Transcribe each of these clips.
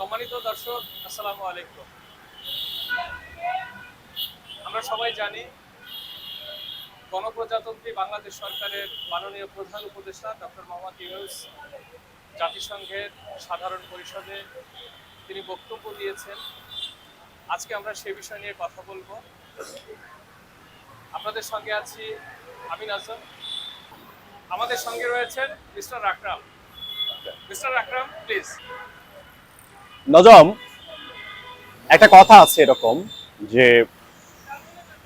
সম্মানিত দর্শক, আসসালামু আলাইকুম। আমরা সবাই জানি, গণপ্রজাতন্ত্রী বাংলাদেশ সরকারের মাননীয় প্রধান উপদেষ্টা ডক্টর মোহাম্মদ ইউনুস জাতিসংঘের সাধারণ পরিষদে তিনি বক্তব্য দিয়েছেন। আজকে আমরা সে বিষয় নিয়ে কথা বলব। আপনাদের সঙ্গে আছি আমিন আজম আমাদের সঙ্গে রয়েছেন mister Akram. Mister Akram, please. Nazam, একটা কথা আছে এরকম যে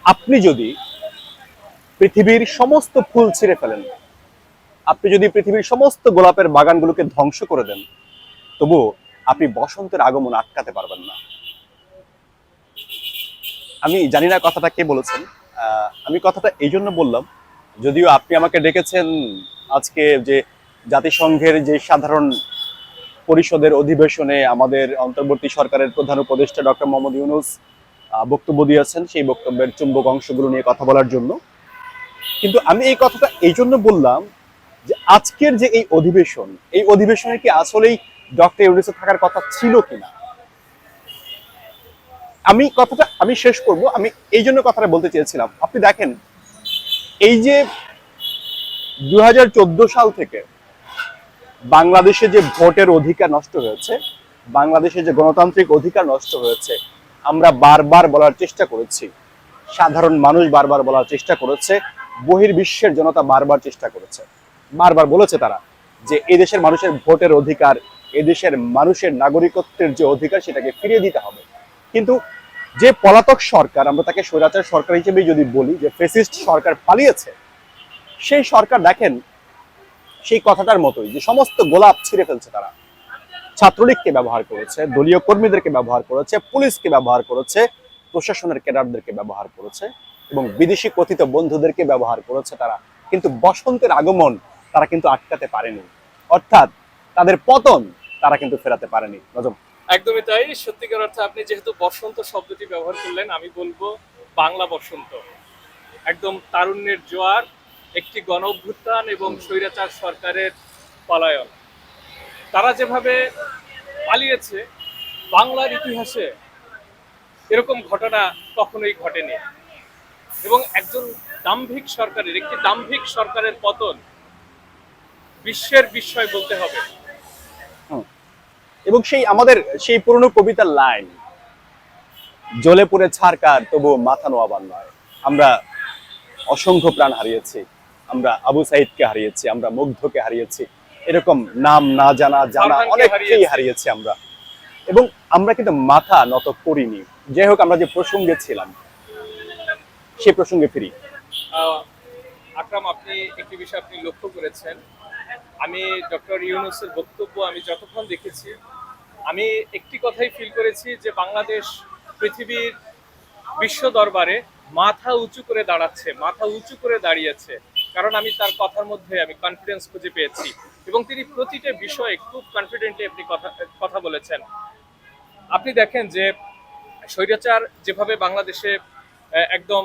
আপনি যদি পৃথিবীর সমস্ত ফুল ছিঁড়ে ফেলেন, আপনি যদি পৃথিবীর সমস্ত গোলাপের বাগানগুলোকে ধ্বংস করে দেন, তবু আপনি বসন্তের আগমন আটকাতে পারবেন না। আমি জানি না কথাটা কে বলেছেন আমি কথাটা এই জন্য বললাম, যদিও আপনি আমাকে ডেকেছেন আজকে যে জাতিসংঘের যে সাধারণ পরিষদের অধিবেশনে আমাদের অন্তর্বর্তী সরকারের প্রধান উপদেষ্টা ডক্টর মোহাম্মদ ইউনুস বক্তব্য দিয়েছেন সেই বক্তব্যের চুম্বক অংশগুলো নিয়ে কথা বলার জন্য। কিন্তু আমি এই কথাটা এই জন্য বললাম যে আজকের যে এই অধিবেশন, এই অধিবেশনে কি আসলেই ডক্টর ইউনুসের থাকার কথা ছিল কিনা? আমি কথাটা, আমি শেষ করব, আমি এই জন্য কথাটা বলতে চেয়েছিলাম। আপনি দেখেন, এই যে দু হাজার চোদ্দ সাল থেকে বাংলাদেশে যে ভোটের অধিকার নষ্ট হয়েছে, বাংলাদেশে যে গণতান্ত্রিক অধিকার নষ্ট হয়েছে, আমরা বারবার বলার চেষ্টা করেছি। সাধারণ মানুষ বারবার বলার চেষ্টা করেছে। বহির্বিশ্বের জনতা বারবার চেষ্টা করেছে। বারবার বলেছে তারা যে এদেশের মানুষের ভোটের অধিকার, এদেশের মানুষের নাগরিকত্বের যে অধিকার, সেটাকে ফিরিয়ে দিতে হবে। কিন্তু যে পলাতক সরকার, আমরা তাকে স্বৈরাচার সরকার হিসেবে যদি বলি, যে ফেসিস্ট সরকার পালিয়েছে, সেই সরকার দেখেন সেই কথাটার মতোই যে সমস্ত গোলাপ ছিঁড়ে ফেলছে তারা। ছাত্রলীগকে ব্যবহার করেছে, দলীয় কর্মীদেরকে ব্যবহার করেছে, পুলিশকে ব্যবহার করেছে, প্রশাসনের ক্যাডারদেরকে ব্যবহার করেছে এবং বিদেশি কথিত বন্ধুদেরকে ব্যবহার করেছে তারা। কিন্তু বসন্তের আগমন তারা কিন্তু আটকাতে পারেনি। অর্থাৎ তাদের পতন তারা কিন্তু ফেরাতে পারেনি। নজম। একদমই তাই। সত্যিকার অর্থে আপনি যেহেতু বসন্ত শব্দটি ব্যবহার করলেন, আমি বলব বাংলা বসন্ত। একদম তারুণ্যের জোয়ার। একটি গণ অভ্যুত্থান এবং স্বৈরাচার সরকারের পলায়ন। তারা যেভাবে পালিয়েছে, বাংলার ইতিহাসে এরকম ঘটনা কখনোই ঘটেনি। এবং একজন দাম্ভিক সরকারের, একটি দাম্ভিক সরকারের পতন বিশ্বের বিস্ময় বলতে হবে। এবং সেই আমাদের সেই পুরনো কবিতার লাইন, জ্বলে পড়ে ছাড়কার তবু মাথা নোয়াবার নয়। আমরা অসংখ্য প্রাণ হারিয়েছি। আমরা আবু সাইদকে হারিয়েছি আমরা মুগ্ধকে হারিয়েছি এরকম নাম না জানা জানা অনেককেই হারিয়েছি। হারিয়েছি আমরা। এবং আমরা কিন্তু মাথা নত করিনি। যাই হোক আমরা যে প্রসঙ্গে ছিলাম সে প্রসঙ্গে ফিরি। আকরাম আপনি একটি বিষয় আপনি লক্ষ্য করেছেন। আমি ডক্টর ইউনুসের বক্তব্য আমি যতক্ষণ দেখেছি আমি একটি কথাই ফিল করেছি যে বাংলাদেশ পৃথিবীর বিশ্ব দরবারে মাথা উঁচু করে দাঁড়াচ্ছে মাথা উঁচু করে দাঁড়িয়েছে। কারণ আমি তার কথার মধ্যে আমি কনফিডেন্স খুঁজে পেয়েছি। এবং তিনি প্রতিটা বিষয়ে খুব কনফিডেন্টলি আপনি কথা কথা বলেছেন। আপনি দেখেন যে স্বৈরাচার যেভাবে বাংলাদেশে একদম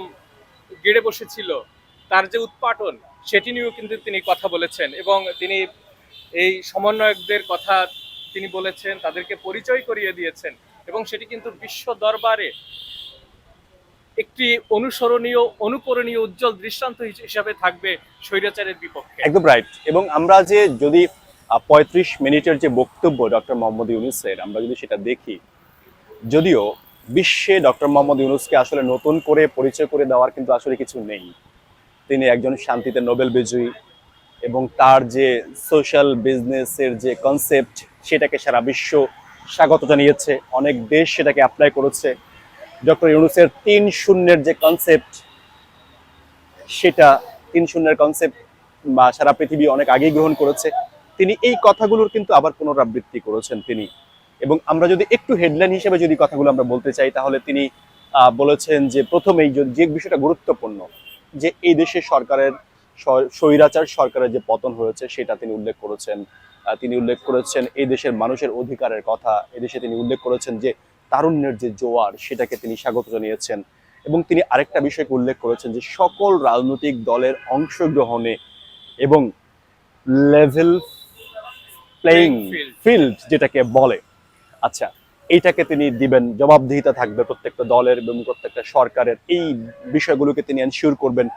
গেড়ে বসেছিল, তার যে উৎপাটন, সেটি নিয়েও কিন্তু তিনি কথা বলেছেন এবং তিনি এই সমন্বয়কদের কথা তিনি বলেছেন, তাদেরকে পরিচয় করিয়ে দিয়েছেন এবং সেটি কিন্তু বিশ্ব দরবারে একটি অনুসরণীয়, অনুকরণীয়, উজ্জ্বল দৃষ্টান্ত হিস- হিসাবে থাকবে স্বৈরাচারের বিপক্ষে। একদম রাইট এবং আমরা যে যদি পঁয়ত্রিশ মিনিটের যে বক্তব্য ডক্টর মোহাম্মদ ইউনুসের, আমরা যদি সেটা দেখি, যদিও বিশ্বে ডক্টর মোহাম্মদ ইউনুসকে আসলে নতুন করে পরিচয় করে দেওয়ার কিন্তু আসলে কিছু নেই। তিনি একজন শান্তিতে নোবেল বিজয়ী এবং তার যে সোশ্যাল বিজনেসের যে কনসেপ্ট সেটাকে সারা বিশ্ব স্বাগত জানিয়েছে। অনেক দেশ সেটাকে অ্যাপ্লাই করেছে। ডক্টর ইউনুসের তিন শূন্যের যে কনসেপ্ট সেটা তিন শূন্যের কনসেপ্ট বা সারা পৃথিবী অনেক আগেই গ্রহণ করেছে। তিনি এই কথাগুলোর কিন্তু আবার পুনরাবৃত্তি করেছেন তিনি। এবং আমরা যদি একটু হেডলাইন হিসেবে যদি কথাগুলো আমরা বলতে চাই, তাহলে তিনি বলেছেন যে প্রথমেই যে- বিষয়টা গুরুত্বপূর্ণ, যে এই দেশের সরকারের স্বৈরাচার সরকারের যে পতন হয়েছে, সেটা তিনি উল্লেখ করেছেন। তিনি উল্লেখ করেছেন এই দেশের মানুষের অধিকারের কথা। এদেশে তিনি উল্লেখ করেছেন যে তারুণ্যের যে জোয়ার সেটাকে তিনি স্বাগত জানিয়েছেন। এবং তিনি আরেকটা বিষয়কে উল্লেখ করেছেন যে সকল রাজনৈতিক দলের অংশগ্রহণে এবং লেভেল field. ফিল্ড যেটাকে বলে। আচ্ছা এইটাকে তিনি দিবেন জবাবদিহিতা থাকবে প্রত্যেকটা দলের এবং প্রত্যেকটা সরকারের। এই বিষয়গুলোকে তিনি এনশিওর করবেন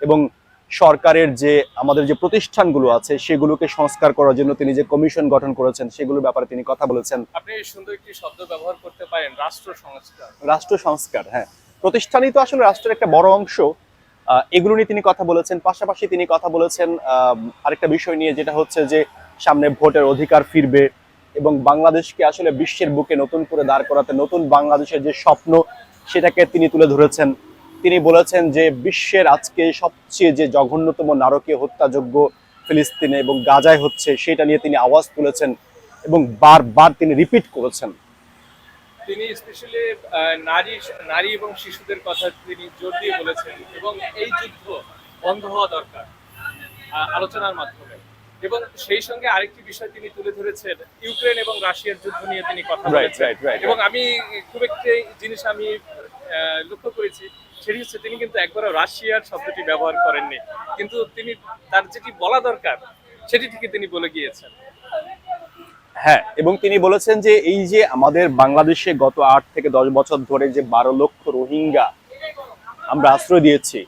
এবং সরকারের যে আমাদের যে প্রতিষ্ঠানগুলো আছে সেগুলোকে সংস্কার করার জন্য তিনি যে কমিশন গঠন করেছেন সেগুলোর ব্যাপারে তিনি কথা বলেছেন। আপনি সুন্দর একটি শব্দ ব্যবহার করতে পারেন রাষ্ট্র সংস্কার। রাষ্ট্র সংস্কার হ্যাঁ। প্রতিষ্ঠানই তো আসলে রাষ্ট্রের একটা বড় অংশ। আহ, এগুলো নিয়ে তিনি কথা বলেছেন। পাশাপাশি তিনি কথা বলেছেন আহ, আরেকটা বিষয় নিয়ে যেটা হচ্ছে যে সামনে ভোটের অধিকার ফিরবে এবং বাংলাদেশকে আসলে বিশ্বের বুকে নতুন করে দাঁড় করাতে নতুন বাংলাদেশের যে স্বপ্ন সেটাকে তিনি তুলে ধরেছেন। তিনি বলেছেন যে বিশ্বের আজকে সবচেয়ে যে জঘন্যতম নারকীয় হত্যাযোগ্য ফিলিস্তিনে এবং গাজায় হচ্ছে সেটা নিয়ে তিনি আওয়াজ তুলেছেন এবং বারবার তিনি রিপিট করেছেন। তিনি স্পেশালি নারী নারী এবং শিশুদের কথা তিনি জোর দিয়ে বলেছেন এবং এই যুদ্ধ বন্ধ হওয়া দরকার আলোচনার মাধ্যমে। এবং সেই সঙ্গে আরেকটি বিষয় তিনি তুলে ধরেছেন ইউক্রেন এবং রাশিয়ার যুদ্ধ নিয়ে তিনি কথা বলেছেন। এবং আমি খুব একটি জিনিস আমি আহ, লক্ষ্য করেছি সেটি হচ্ছে তিনি কিন্তু একবারও রাশিয়ার শব্দটি ব্যবহার করেননি। কিন্তু তিনি তার যেটি বলা দরকার, সেটি ঠিকই তিনি বলে গিয়েছেন। হ্যাঁ এবং তিনি বলেছেন যে এই যে আমাদের বাংলাদেশে গত আট থেকে দশ বছর ধরে যে বারো লক্ষ রোহিঙ্গা আমরা আশ্রয় দিয়েছি,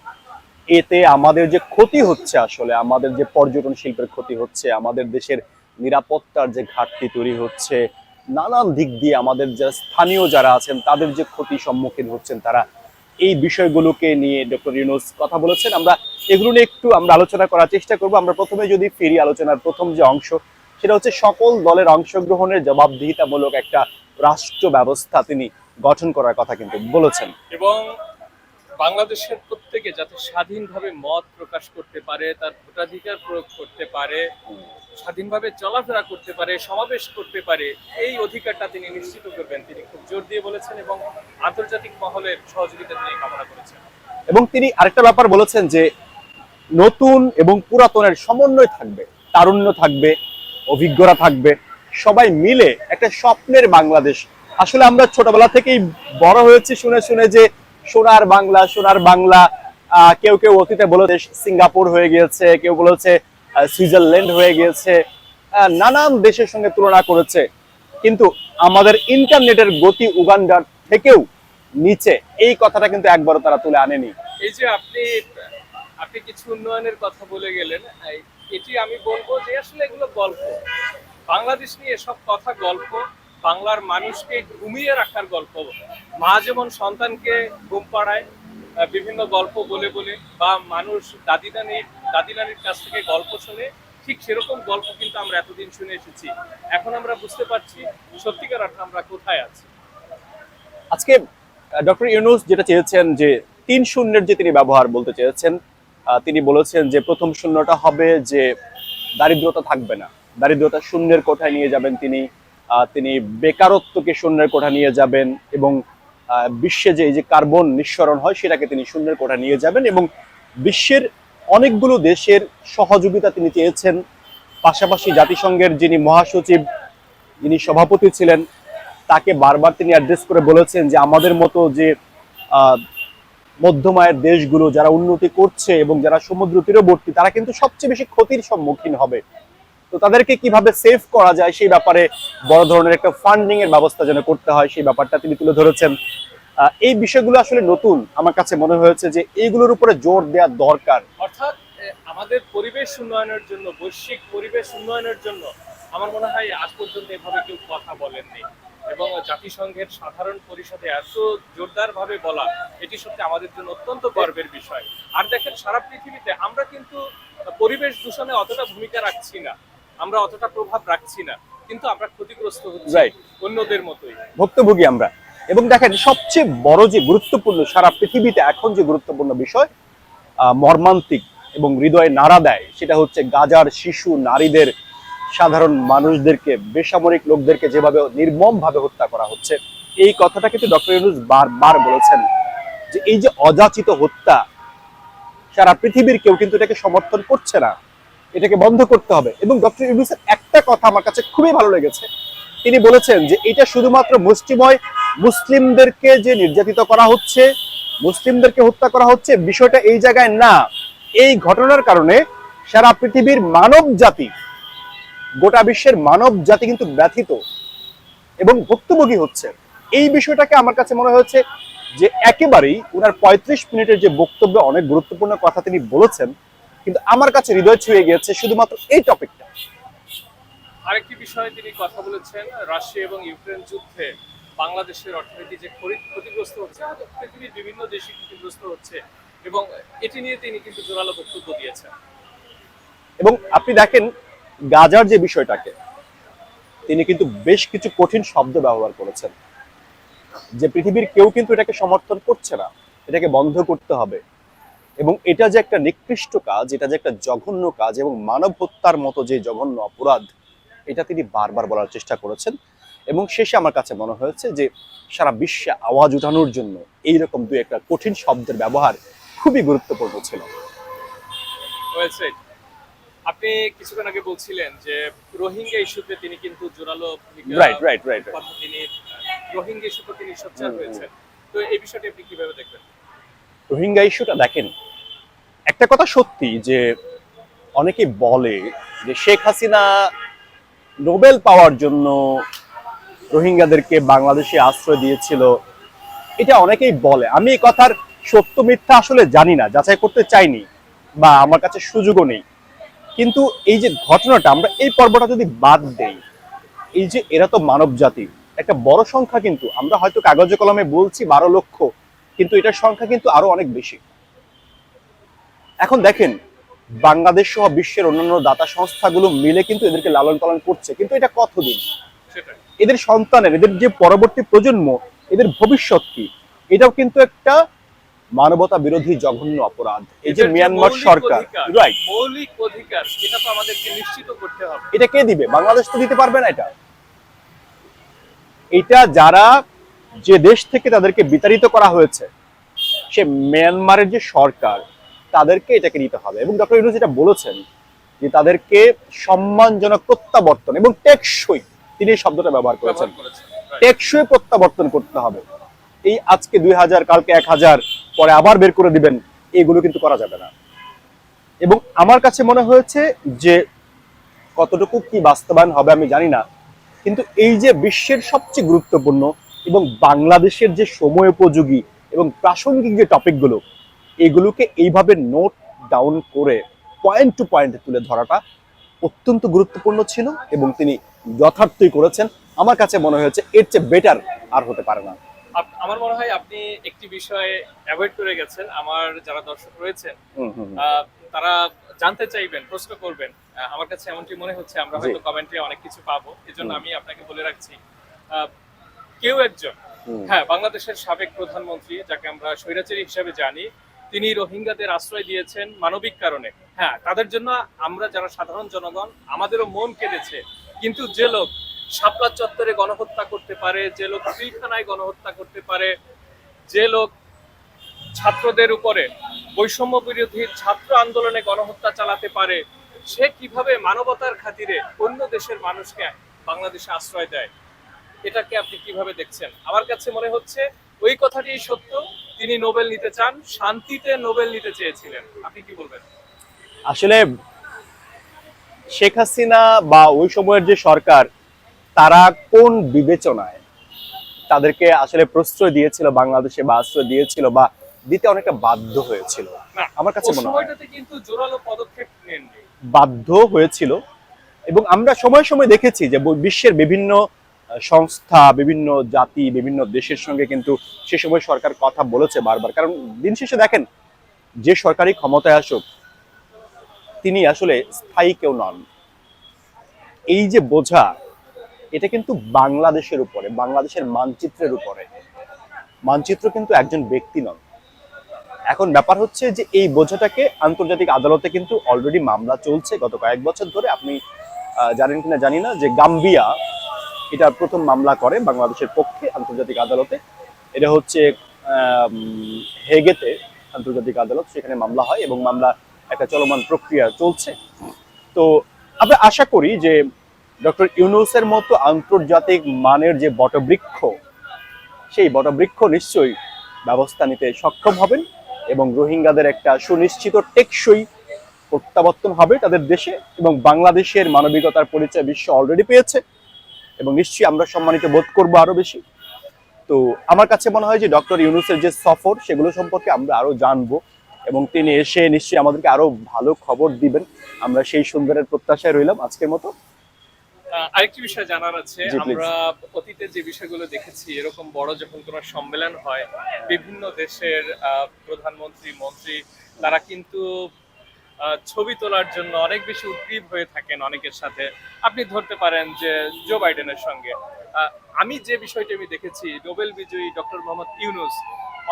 এতে আমাদের যে ক্ষতি হচ্ছে আসলে, আমাদের যে পর্যটন শিল্পের ক্ষতি হচ্ছে, আমাদের দেশের নিরাপত্তার যে ঘাটতি তৈরি হচ্ছে, নানান দিক দিয়ে আমাদের যারা স্থানীয় যারা আছেন, তাদের যে ক্ষতি সম্মুখীন হচ্ছেন, তারা এই বিষয়গুলোকে নিয়ে ডক্টর ইউনুস কথা বলেছেন। আমরা এগুলো নিয়ে একটু আমরা আলোচনা করার চেষ্টা করব। আমরা প্রথমে যদি ফিরি আলোচনার প্রথম যে অংশ, সেটা হচ্ছে সকল দলের অংশগ্রহণের জবাবদিহিতামূলক একটা রাষ্ট্র ব্যবস্থা তিনি গঠন করার কথা কিন্তু বলেছেন। এবং বাংলাদেশের প্রত্যেকে যাতে স্বাধীনভাবে মত প্রকাশ করতে পারে, তার ভোটাধিকার প্রয়োগ করতে পারে, স্বাধীনভাবে চলাফেরা করতে পারে, সমাবেশ করতে পারে, এই অধিকারটা তিনি নিশ্চিত করবেন। তিনি খুব জোর দিয়ে বলেছেন এবং আন্তর্জাতিক মহলের সহযোগিতা তিনি কামনা করেছেন। এবং তিনি আরেকটা ব্যাপার বলেছেন যে, নতুন এবং পুরাতনের সমন্বয় থাকবে, তারুণ্য থাকবে অভিজ্ঞতা থাকবে, সবাই মিলে একটা স্বপ্নের বাংলাদেশ। আসলে আমরা ছোটবেলা থেকেই বড় হয়েছি, শুনে শুনে যে সোনার বাংলা সোনার বাংলা কেউ কেউ অতীতে বলেছে সিঙ্গাপুর হয়ে গিয়েছে, কেউ বলেছে সুইজারল্যান্ড হয়ে গিয়েছে নানান দেশের সঙ্গে তুলনা করেছে। কিন্তু আমাদের ইন্টারনেটের গতি উগান্ডার থেকেও নিচে, এই কথাটা কিন্তু একবারও তারা তুলে আনেনি। এই যে আপনি আপনি কিছু উন্নয়নের কথা বলে গেলেন এটি আমি বলব যে আসলে এগুলো গল্প। বাংলাদেশ নিয়ে এসব কথা গল্প বাংলার মানুষকে ঘুমিয়ে রাখার গল্প। মা যেমন সন্তানকে ঘুম পাড়ায় বিভিন্ন গল্প বলে বলে বা মানুষ দাদি নানির দাদি নানির কাছ থেকে গল্প শুনে ঠিক সেরকম গল্প কিন্তু আমরা এতদিন শুনে এসেছি। এখন আমরা বুঝতে পারছি সত্যিকার অর্থে আমরা কোথায় আছি। আজকে ডক্টর ইউনুস যেটা চেয়েছেন যে তিন শূন্যের যে তিনি ব্যবহার বলতে চেয়েছেন তিনি বলেছেন যে প্রথম শূন্যটা হবে যে দারিদ্রতা থাকবে না। দারিদ্রতা শূন্যের কোঠায় নিয়ে যাবেন তিনি। তিনি বেকারত্বকে শূন্যের কোঠা নিয়ে যাবেন এবং বিশ্বে যে এই যে কার্বন নিঃসরণ হয়, সেটাকে তিনি শূন্যের কোঠা নিয়ে যাবেন এবং বিশ্বের অনেকগুলো দেশের সহযোগিতা তিনি চেয়েছেন। পাশাপাশি জাতিসংঘের যিনি মহাসচিব, যিনি সভাপতি ছিলেন, তাকে বারবার তিনি অ্যাড্রেস করে বলেছেন যে আমাদের মতো যে মধ্যমায়ের দেশগুলো যারা উন্নতি করছে এবং যারা সমুদ্র তীরবর্তী, তারা কিন্তু সবচেয়ে বেশি ক্ষতির সম্মুখীন হবে। তো তাদেরকে কীভাবে সেভ করা যায় সেই ব্যাপারে বড় ধরনের একটা ফান্ডিং এর ব্যবস্থা যেন করতে হয় সেই ব্যাপারটা তিনি তুলে ধরেছেন। এই বিষয়গুলো আসলে নতুন। আমার কাছে মনে হয়েছে যে এইগুলোর উপরে জোর দেওয়া দরকার। অর্থাৎ আমাদের পরিবেশ উন্নয়নের জন্য, বৈশ্বিক পরিবেশ উন্নয়নের জন্য আমার মনে হয় আজ পর্যন্ত এভাবে কেউ কথা বলেননি। এবং জাতিসংঘের সাধারণ পরিষদে এত জোরদার ভাবে বলা, এটি সত্যি আমাদের জন্য অত্যন্ত গর্বের বিষয়। আর দেখেন, সারা পৃথিবীতে আমরা কিন্তু পরিবেশ দূষণে অতটা ভূমিকা রাখছি না। আমরা অতটা প্রভাব রাখছি না কিন্তু আমরা ক্ষতিগ্রস্ত হচ্ছি. অন্যদের মতোই। ভুক্তভোগী আমরা। এবং দেখেন সবচেয়ে বড় যে গুরুত্বপূর্ণ সারা পৃথিবীতে এখন যে গুরুত্বপূর্ণ বিষয় মর্মান্তিক এবং হৃদয়ে নাড়া দেয় সেটা হচ্ছে গাজার শিশু নারীদের সাধারণ মানুষদেরকে বেসামরিক লোকদেরকে যেভাবে নির্মম ভাবে হত্যা করা হচ্ছে। এই কথাটা কিন্তু ডক্টর ইউনুস বারবার বলেছেন যে এই যে অযাচিত হত্যা সারা পৃথিবীর কেউ কিন্তু এটাকে সমর্থন করছে না। এটাকে বন্ধ করতে হবে। এবং ডক্টর ইউনুসের একটা কথা আমার কাছে খুবই ভালো লেগেছে। তিনি বলেছেন যে, এটা শুধুমাত্র মুষ্টিময় মুসলিমদেরকে যে নির্যাতিত করা হচ্ছে, মুসলিমদেরকে হত্যা করা হচ্ছে, বিষয়টা এই জায়গায় না। এই ঘটনার কারণে সারা পৃথিবীর মানব জাতি, গোটা বিশ্বের মানব জাতি কিন্তু ব্যথিত এবং ভুক্তভোগী হচ্ছে। এই বিষয়টাকে আমার কাছে মনে হয়েছে যে, একেবারেই ওনার পঁয়ত্রিশ মিনিটের যে বক্তব্যে অনেক গুরুত্বপূর্ণ কথা তিনি বলেছেন কিন্তু আমার কাছে হৃদয় ছুঁয়ে গিয়েছে শুধুমাত্র এই টপিকটা। আরেকটি বিষয়ে তিনি কথা বলেছেন রাশিয়া এবং ইউক্রেন যুদ্ধে বাংলাদেশের অর্থনীতি যে ক্ষতি- ক্ষতিগ্রস্ত হচ্ছে পৃথিবীর বিভিন্ন দেশে ক্ষতিগ্রস্ত হচ্ছে এবং এটি নিয়ে তিনি কিন্তু জোরালো বক্তব্য দিয়েছেন। এবং আপনি দেখেন গাজার যে বিষয়টাকে তিনি কিন্তু বেশ কিছু কঠিন শব্দ ব্যবহার করেছেন। যে পৃথিবীর কেউ কিন্তু এটাকে সমর্থন করছে না এটাকে বন্ধ করতে হবে। এবং এটা যে একটা নিকৃষ্ট কাজ এটা যে একটা জঘন্য কাজ এবং মানব হত্যার মতো যে জঘন্য অপরাধ এটা তিনি বারবার বলার চেষ্টা করেছেন। এবং শেষে আমার কাছে মনে হয়েছে যে সারা বিশ্বে আওয়াজ উঠানোর জন্য এইরকম দু একটা কঠিন শব্দের ব্যবহার খুবই গুরুত্বপূর্ণ ছিল। আপনি কিছুক্ষণ আগে বলছিলেন যে রোহিঙ্গা ইস্যুতে তিনি কিন্তু জোরালো ভূমিকা রাইট রাইট রাইট তিনি রোহিঙ্গা ইস্যুতে তিনি সোচ্চার হুম, হয়েছেন। তো এই বিষয়টি আপনি কীভাবে দেখবেন? রোহিঙ্গা ইস্যুটা দেখেন। একটা কথা সত্যি যে অনেকে বলে যে শেখ হাসিনা নোবেল পাওয়ার জন্য রোহিঙ্গাদেরকে বাংলাদেশে আশ্রয় দিয়েছিল। এটা অনেকেই বলে। আমি এই কথার সত্য মিথ্যা আসলে জানি না, যাচাই করতে চাইনি বা আমার কাছে সুযোগও নেই। কিন্তু এই যে ঘটনাটা, আমরা এই পর্বটা যদি বাদ দেই, এই যে এরা তো মানব জাতি, একটা বড় সংখ্যা কিন্তু, আমরা হয়তো কাগজে কলমে বলছি বারো লক্ষ, কিন্তু এটার সংখ্যা কিন্তু আরও অনেক বেশি। এখন দেখেন বাংলাদেশ সহ বিশ্বের অন্যান্য দাতা সংস্থাগুলো মিলে কিন্তু এদেরকে লালন পালন করছে কিন্তু এটা কতদিন? এদের সন্তানের এদের যে পরবর্তী প্রজন্ম এদের ভবিষ্যৎ কি? এটাও কিন্তু একটা মানবতা বিরোধী জঘন্য অপরাধ। এই যে মিয়ানমার সরকার রাইট মৌলিক অধিকার এটা তো আমাদেরকে নিশ্চিত করতে হবে। এটা কে দিবে? বাংলাদেশ তো দিতে পারবে না এটা। এটা যারা যে দেশ থেকে তাদেরকে বিতাড়িত করা হয়েছে সে মিয়ানমারের যে সরকার তাদেরকে এটাকে নিতে হবে। এবং ডক্টর ইউনুস যেটা বলেছেন যে তাদেরকে সম্মানজনক প্রত্যাবর্তন এবং টেকসই তিনি এই শব্দটা ব্যবহার করেছেন. টেকসই প্রত্যাবর্তন করতে হবে। এই আজকে দুই হাজার কালকে এক হাজার পরে আবার বের করে দিবেন এগুলো কিন্তু করা যাবে না। এবং আমার কাছে মনে হয়েছে যে কতটুকু কি বাস্তবায়ন হবে আমি জানি না কিন্তু এই যে বিশ্বের সবচেয়ে গুরুত্বপূর্ণ এবং বাংলাদেশের যে সময় উপযোগী এবং প্রাসঙ্গিক যে টপিকগুলো এগুলোকে এইভাবে নোট ডাউন করে পয়েন্ট টু পয়েন্ট তুলে ধরাটা অত্যন্ত গুরুত্বপূর্ণ ছিল এবং তিনি যথার্থই করেছেন। আমার কাছে মনে হয়েছে এর চেয়ে বেটার আর হতে পারে না। আমার মনে হয় আপনি একটি বিষয়ে অ্যাভয়েড করে গেছেন। আমার যারা দর্শক রয়েছেন তারা জানতে চাইবেন প্রশ্ন করবেন। আমার কাছে এমনটি মনে হচ্ছে আমরা। হয়তো কমেন্টে অনেক কিছু পাবো। এজন্য। আমি আপনাকে বলে রাখছি কেউ একজন হ্যাঁ বাংলাদেশের সাবেক প্রধানমন্ত্রী যাকে আমরা স্বৈরাচারী হিসাবে জানি তিনি রোহিঙ্গাদের আশ্রয় দিয়েছেন মানবিক কারণে। হ্যাঁ তাদের জন্য আমরা যারা সাধারণ জনগণ, আমাদেরও মন কেঁদেছে। কিন্তু যে লোক শাপলা চত্বরে গণহত্যা করতে পারে, যে লোক পিলখানায় গণহত্যা করতে পারে, যে লোক ছাত্রদের উপরে বৈষম্য বিরোধী ছাত্র আন্দোলনে গণহত্যা চালাতে পারে, সে কীভাবে মানবতার খাতিরে অন্য দেশের মানুষকে বাংলাদেশে আশ্রয় দেয়, এটাকে আপনি কীভাবে দেখছেন? আমার কাছে মনে হচ্ছে ওই কথাটি সত্য। তিনি নোবেল নিতে চান শান্তিতে নোবেল নিতে চেয়েছিলেন। আপনি কি বলবেন? আসলে শেখ হাসিনা বা ওই সময়ের যে সরকার তারা কোন বিবেচনায় তাদেরকে আসলে প্রশ্রয় দিয়েছিল বাংলাদেশে বা আশ্রয় দিয়েছিল বা দিতে অনেকটা বাধ্য হয়েছিল? আমার কাছে মনে হয় কিন্তু জোরালো পদক্ষেপ নেননি। বাধ্য হয়েছিল। এবং আমরা সময় সময় দেখেছি যে বিশ্বের বিভিন্ন সংস্থা, বিভিন্ন জাতি, বিভিন্ন দেশের সঙ্গে কিন্তু সে সময় সরকার কথা বলেছে বারবার। কারণ দিন শেষে দেখেন, যে সরকারি ক্ষমতায় আসুক, তিনি আসলে স্থায়ী কেউ নন। এই যে বোঝা, এটা কিন্তু বাংলাদেশের উপরে, বাংলাদেশের মানচিত্রের উপরে। মানচিত্র কিন্তু একজন ব্যক্তি নন। এখন ব্যাপার হচ্ছে যে এই বোঝাটাকে আন্তর্জাতিক আদালতে কিন্তু অলরেডি মামলা চলছে। গত কয়েক বছর ধরে আপনি জানেন কিনা জানি না যে গাম্বিয়া এটা প্রথম মামলা করে বাংলাদেশের পক্ষে আন্তর্জাতিক আদালতে। এটা হচ্ছে হেগেতে আন্তর্জাতিক আদালত, সেখানে মামলা হয় এবং মামলা একটা চলমান প্রক্রিয়া চলছে। তো আমরা আশা করি যে ডক্টর ইউনুসের মতো আন্তর্জাতিক মানের যে বটবৃক্ষ, সেই বটবৃক্ষ নিশ্চয়ই ব্যবস্থা নিতে সক্ষম হবেন এবং রোহিঙ্গাদের একটা সুনিশ্চিত টেকসই প্রত্যাবর্তন হবে তাদের দেশে এবং বাংলাদেশের মানবিকতার পরিচয় বিশ্ব অলরেডি পেয়েছে। এবং নিশ্চয়ই আমরা সম্মানিত বোধ করব আরও বেশি। তো আমার কাছে মনে হয় যে ডক্টর ইউনুসের যে সফর সেগুলো সম্পর্কে আমরা আরও জানব এবং তিনি এসে নিশ্চয়ই আমাদেরকে আরও ভালো খবর দিবেন। আমরা সেই সুন্দরের প্রত্যাশায় রইলাম আজকের মতো। আরেকটি বিষয় জানার আছে। আমরা অতীতে যে বিষয়গুলো দেখেছি এরকম বড় যখন কোনো সম্মেলন হয় বিভিন্ন দেশের আহ, প্রধানমন্ত্রী মন্ত্রী তারা কিন্তু ছবি তোলার জন্য অনেক বেশি উদ্গ্রীব হয়ে থাকেন অনেকের সাথে। আপনি ধরতে পারেন যে জো বাইডেনের সঙ্গে। আমি যে বিষয়টি আমি দেখেছি, নোবেল বিজয়ী ডক্টর মোহাম্মদ ইউনুস,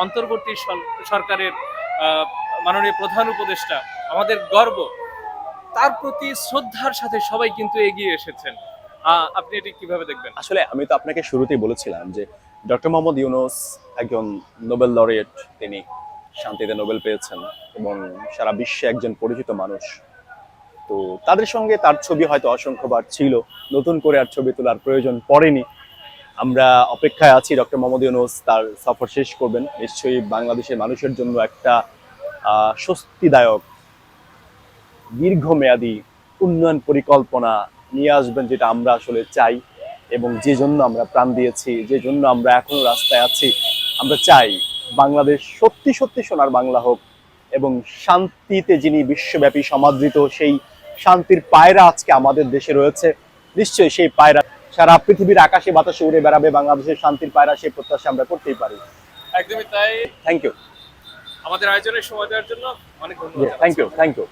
অন্তর্বর্তী সরকারের মাননীয় প্রধান উপদেষ্টা, আমাদের গর্ব। তার প্রতি শ্রদ্ধার সাথে সবাই কিন্তু এগিয়ে এসেছেন। আপনি এটি কীভাবে দেখবেন? আসলে আমি তো আপনাকে শুরুতেই বলেছিলাম যে ডক্টর মোহাম্মদ ইউনুস একজন নোবেল লরিয়েট। তিনি শান্তিতে নোবেল পেয়েছেন এবং সারা বিশ্বে একজন পরিচিত মানুষ। তো তাদের সঙ্গে তার ছবি হয়তো অসংখ্যবার ছিল। নতুন করে আর ছবি তোলার প্রয়োজন পড়েনি। আমরা অপেক্ষায় আছি, ডক্টর মোহাম্মদ ইউনুস তার সফর শেষ করবেন। নিশ্চয়ই বাংলাদেশের মানুষের জন্য একটা স্বস্তিদায়ক, দীর্ঘমেয়াদী উন্নয়ন পরিকল্পনা নিয়ে আসবেন যেটা আমরা আসলে চাই এবং যে জন্য আমরা প্রাণ দিয়েছি, যে জন্য আমরা এখনও রাস্তায় আছি, আমরা চাই। বাংলাদেশ সত্যি সত্যি সোনার বাংলা হোক এবং শান্তিতে যিনি বিশ্বব্যাপী সমাদৃত সেই শান্তির পায়রা আজকে আমাদের দেশে রয়েছে। নিশ্চয়ই সেই পায়রা সারা পৃথিবীর আকাশে বাতাসে উড়ে বেড়াবে বাংলাদেশের শান্তির পায়রা সেই প্রত্যাশা আমরা করতেই পারি। একদমই তাই। থ্যাংক ইউ আমাদের আয়োজনের সময় দেওয়ার জন্য অনেক ধন্যবাদ থ্যাংক ইউ থ্যাংক ইউ